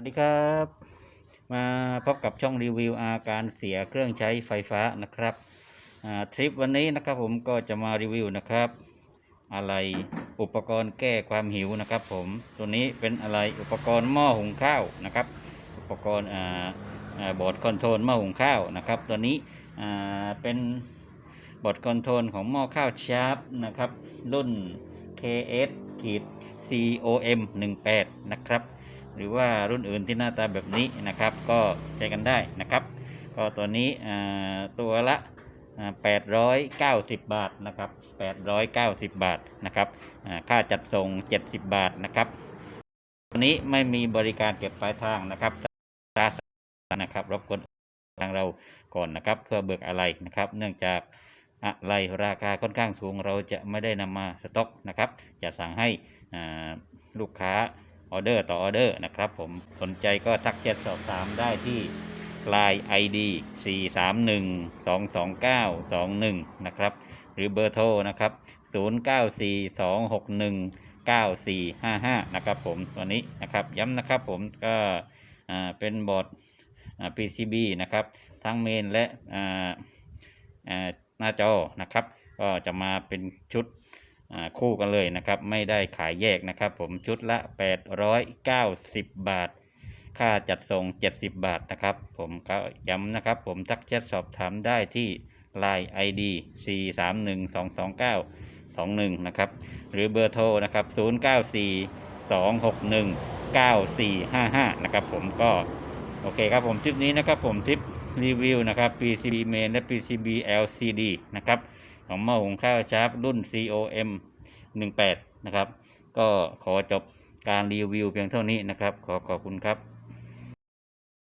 วัสดีครับ มาพบกับช่องรีวิวอาการเสียเครื่องใช้ไฟฟ้านะครับทริปวันนี้นะครับผมก็จะมารีวิวนะครับ อะไรอุปกรณ์แก้ความหิวนะครับผมตัวนี้เป็นอะไรอุปกรณ์หม้อหุงข้าวนะครับ อุปกรณ์บอร์ดคอนโทรลหม้อหุงข้าวนะครับ ตัวนี้เป็นบอร์ดคอนโทรลของหม้อข้าวชาร์ปนะครับรุ่น KS ขีด COM 18นะครับ หรือว่ารุ่นอื่นที่หน้าตาแบบนี้นะครับ ก็ใช้กันได้นะครับ ก็ตัวนี้ตัวละอ่า890 บาทนะครับ 890 บาทนะครับค่าจัดส่ง 70 บาทนะครับตัวนี้ไม่มีบริการเก็บปลายทางนะครับตานะครับรบกวนทางเราก่อนนะครับ เพื่อเบิกอะไรนะครับ เนื่องจากอะไรราคาค่อนข้างสูงเราจะไม่ได้นำมาสต็อกนะครับ จะสั่งให้ลูกค้า ออเดอร์ต่อออเดอร์นะครับผมสนใจก็ทักแชทสอบถามได้ที่ Line ID 431-22921 นะครับ หรือเบอร์โทรนะครับ 0942619455 นะครับผมตัวนี้นะครับย้ำนะครับผมก็เป็นบอร์ด PCB นะครับ ทั้งเมนและหน้าจอนะครับ ก็จะมาเป็นชุด คู่กันเลยนะครับ ไม่ได้ขายแยกนะครับ ผมชุดละ 890 บาท ค่าจัดส่ง 70 บาทนะครับ ผมก็ย้ำนะครับ ผมทักแชทสอบถามได้ที่ Line ID 431-22921 นะครับ หรือเบอร์โทรนะครับ 0942619455 นะครับ ผมก็โอเคครับผมทริปนี้นะครับผมทริปรีวิวนะครับ PCB main และ PCB LCD นะครับ ของหม้อหุงข้าวชาร์ปรุ่น COM 18 นะครับ ก็ขอจบการรีวิวเพียงเท่านี้นะครับ ขอขอบคุณครับ